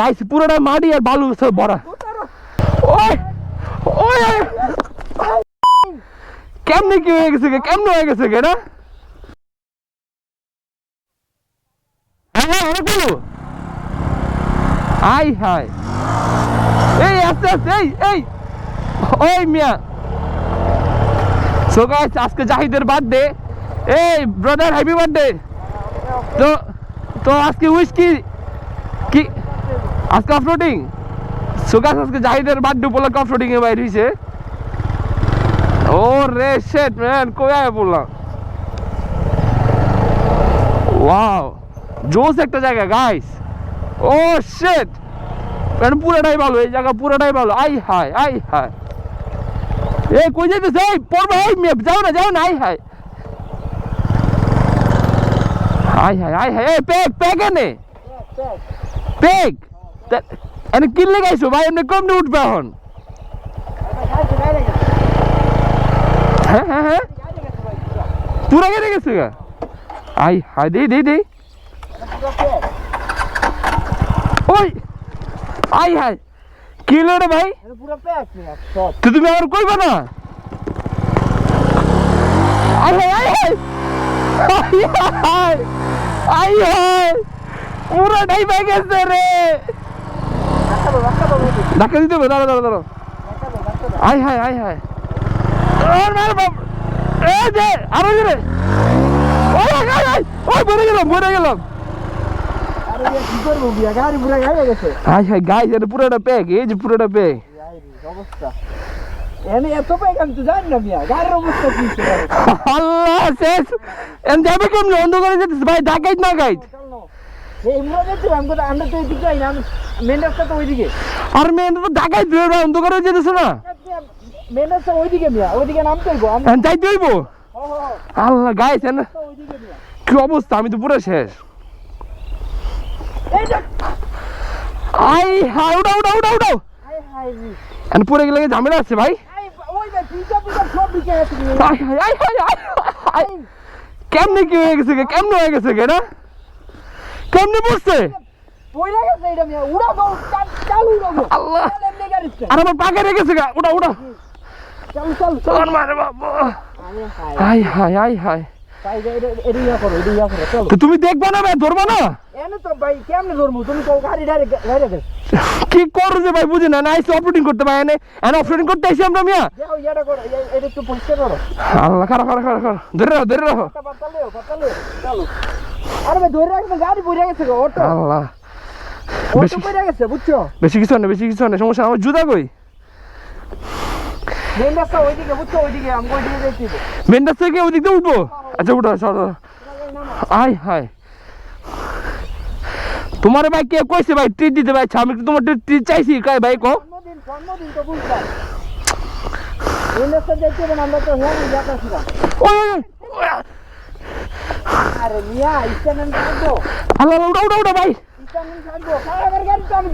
Guys পুরোটা মাটি আর বালু সব ভরা। ওই ওই কি হয়ে গেছে? কেমনে হয়ে গেছে এটা? হ্যাঁ হ্যাঁ অনেকগুলো আই হাই এই, আস্তে আস্তে, এই এই। ওই মিয়া। সো আজকে জাহিদের বার্থডে এই ব্রাদার হ্যাপি বার্থডে তো তো আজকে উইশ কি? কি আজকে অফরোডিং সো গাইস আজকে জাহিদের বার্থডে উপলক্ষে অফরোডিং এ বাইর হইছে। ও রে শিট ম্যান কই আয় বললাম ওয়াও জোস একটা জায়গা গাইস ও শিট ম্যান পুরোটাই ভালো, এই জায়গা পুরোটাই ভালো। আই হাই আই হাই এই কই যাইতেছে? এই পড়বে এই মেয়ে, যাও না যাও না, আই হাই আই হাই আই হাই এই পেক পেক এনে। পেক এনে কিনলে গাইছো ভাই এমনি কমনে উঠবে এখন হ্যাঁ হ্যাঁ হ্যাঁ পুরা কেটে গেছে গা আই হাই দেই দেই দেই ওই আই হাই কি হলো রে ভাই পুরো প্যাক নিয়ে সব তো তুমি আমার কইবা না আই হাই আই হাই আই হাই আই হাই পুরাটাই ভেঙে গেছে রে রাখাবো রাখাবো ধাক্কা দিতে হবে দাঁড়া দাঁড়া দাঁড়া আই হাই আই হাই আর ওই মরে গেলাম মরে হাই এটা পুরোটা প্যাক এই যে প্যাক অবস্থা। আল্লাহ শেষ। এম যাবে কেমন? অন্ধকারে যেতেছে। ভাই ডাকাইত না গাইত মেন যেতেছে না। কি অবস্থা? আমি তো পুরো শেষ। আই পরে গেলে ঝামেলা আছে ভাই? কেমনে কি হয়ে গেছে? কেমনে হয়ে গেছে এটা কেমনে পড়ছে? আল্লাহ। আর আমার পাকে রেখেছে গা ওটা ওটা চালু চালু চল। মারে বাবা। হাই হাই ইয়া তুমি দেখবা না ভাই ধরবা না? এনে তো ভাই কেমনে ধরবো তুমি তো গাড়ি ডাইরেক্ট গাড়ি গেছে কি করো যে ভাই বুঝি না আইসি অপারেটিং করতে ভাই এনে এনে অপারেটিং করতে আইসি আমরা মিয়া। করো আল্লাহ খারাপ খারাপ খারাপ খারাপ। ধরে রাখো ধরে রাখো। আরে ভাই ধরে রাখবে গাড়ি পড়ে গেছে গো অটো। আল্লাহ। বেশি কিছু না বেশি কিছু না সমস্যা আমার জুতা কই? মেন রাস্তা ওইদিকে বুঝছ ওইদিকে আমি ওইদিকে যাইতে দিব মেন্ডাস থেকে ওই দিক দিয়ে উঠবো আচ্ছা উঠো সর সর। আয় হায় তোমার ভাই কে কইছে ভাই ট্রিট দিতে ভাই আচ্ছা, আমি কি তোমার ট্রিট চাইছি কাই ভাই কো জন্মদিন জন্মদিন তো বুঝলাম মেন রাস্তা যাইতে হবে না, আমরা তো হ্যাঁ যাচ্ছিলাম ওই ওই, ওই, আরে মিয়া ইস্টার্ন থাকব আল্লাহ আল্লাহ, উঠা উঠা উঠা ভাই ইস্টার্ন থাকব আমার গাড়ি তো আমি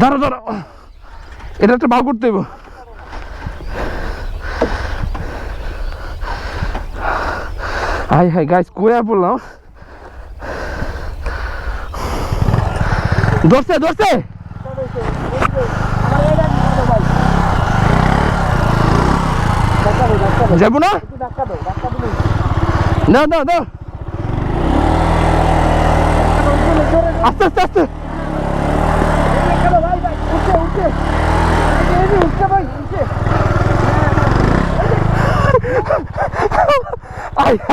দাঁড়া দাঁড়া। এটা একটা বার করতে হাই হাই গাইস কোয়া পড়লাম? ধরছে ধরছে। যাব না? না না না। আস্তে আস্তে আস্তে।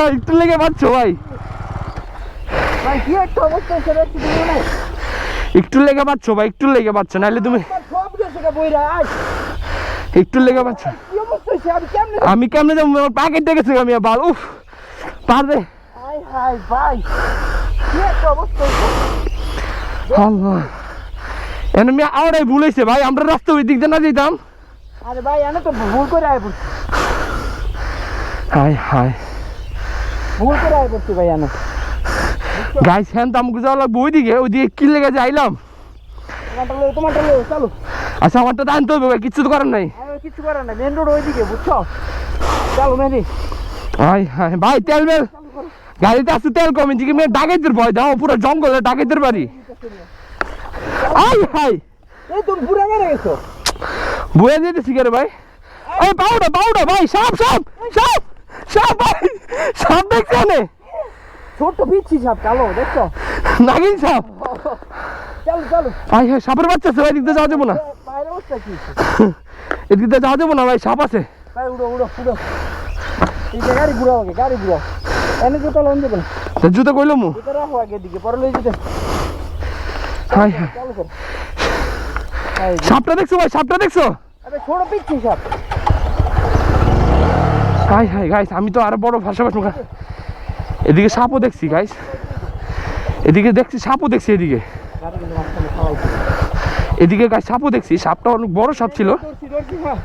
একটু লেগে পাচ্ছ ভাই। একটু লেগে পাচ্ছ ভাই, একটু লেগে পাচ্ছ নাহলে তুমি একটু লেগে পাচ্ছ আমি কেমনে যাব? আমার পা কেটে গেছে আমি বাল উফ, পারবে? আল্লাহ। এনে আমি আওড়াই ভুলেছে ভাই আমরা রাস্তা ওই দিক দিয়ে না যেতাম আরে ভাই এনে তো ভুল করে আয় পড়ছি হাই হাই ভুল করে আয় পড়ছি ভাই এনে। গাইস হ্যান তো আমাকে যাওয়া লাগবে ওইদিকে ওইদিকে কি লেগে যাইলাম আচ্ছা আমারটা তো আনতে হবে ভাই কিচ্ছু তো করার নাই। কিছু করার নাই মেন রোড ওইদিকে বুঝছ? চলো মেহেদি হাই হাই ভাই তেল মেল গাড়িতে আসতে তেল কম এদিকে মেয়ে ডাকাইতের ভয় দাও পুরো জঙ্গলে ডাকাইতের বাড়ি। আই হাই। এই তুমি পুরা বেড়ে গেছো বয়ে যেতেছি ভাই? এই পাউডা পাউডা ভাই সাপ সাপ সাপ সাপ ভাই সাপ দেখছি অনেক ছোট্ট পিচ্ছি সাপ কালো দেখছ? নাগিন সাপ। চলো চলো। আই হাই সাপের বাচ্চা আছে ভাই এদিক যাওয়া যাব না। এদিক যাওয়া যাব না ভাই সাপ আছে। পায়ে উড়ো উড়ো উড়ো। এই গাড়ি ঘুরাও গাড়ি ঘুরাও। এনে জুতো লোন দেবেন জুতো কইলো মু জুতো রাখো আগে দিকে পরে লই যেতে। হাই হাই। চালু করো। এই যে, সাপটা দেখছ ভাই সাপটা দেখছ? আরে ছোট পিচ্ছি সাপ। হাই হাই গাইস আমি তো আরও বড় ভাষা ভাষা এদিকে সাপও দেখছি গাইস এদিকে দেখছি সাপও দেখছি এদিকে। এদিকে গাছ সাপও দেখছি সাপটা অনেক বড় সাপ ছিল ধরছি ধরছি হ্যাঁ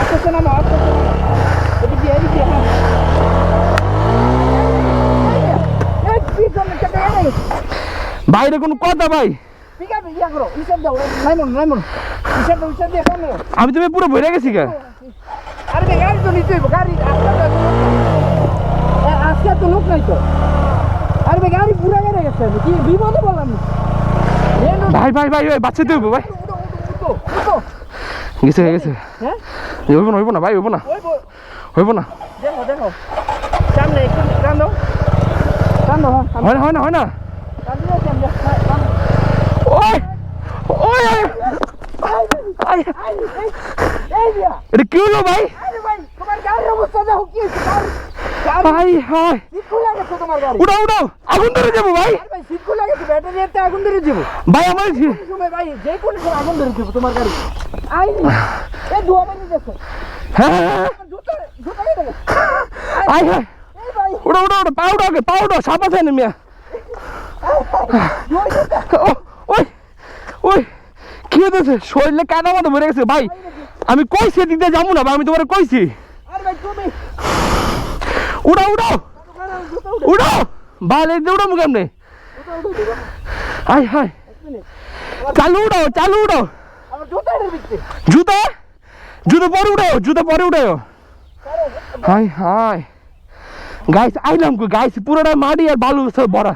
আস্তে আস্তে নামো আস্তে আস্তে নামো। এদিকে এদিকে হ্যাঁ এই পিছনে চাকা এনে বাইরে কোনো কথা ভাই। আমি তুমি পুরো ভরে গেছি কি হইব না হইব না হইব না। দেখো দেখো। সামনে একটু হ্যাঁ না হয় না হয় না ওই ওই এটা কি হলো ভাই ভাই হাই উঠাও উঠাও আগুন ধরে যাব ভাই আগুন ধরে যাব ভাই আমার ভাই যে কোনো আগুন ধরে যাব তোমার গাড়ি হ্যাঁ হ্যাঁ, হ্যাঁ। উড়ো উড়ো উড়ো পাউডা আগে পাউডা সাপ আছে মিয়া। ওই ওই, কি কাদা মতো গেছে? ভাই, আমি কইছি দিতে যাব না, ভাই, আমি তোমার কইছি। উড়াও উড়াও উড়াও চালু উড়াও চালু উড়াও জুতা? জুতো পরে উড়াও, জুতো পরে উড়াও। হাই হাই গাইস আইলাম গাইস পুরোটা মাটি আর বালু সব ভরা।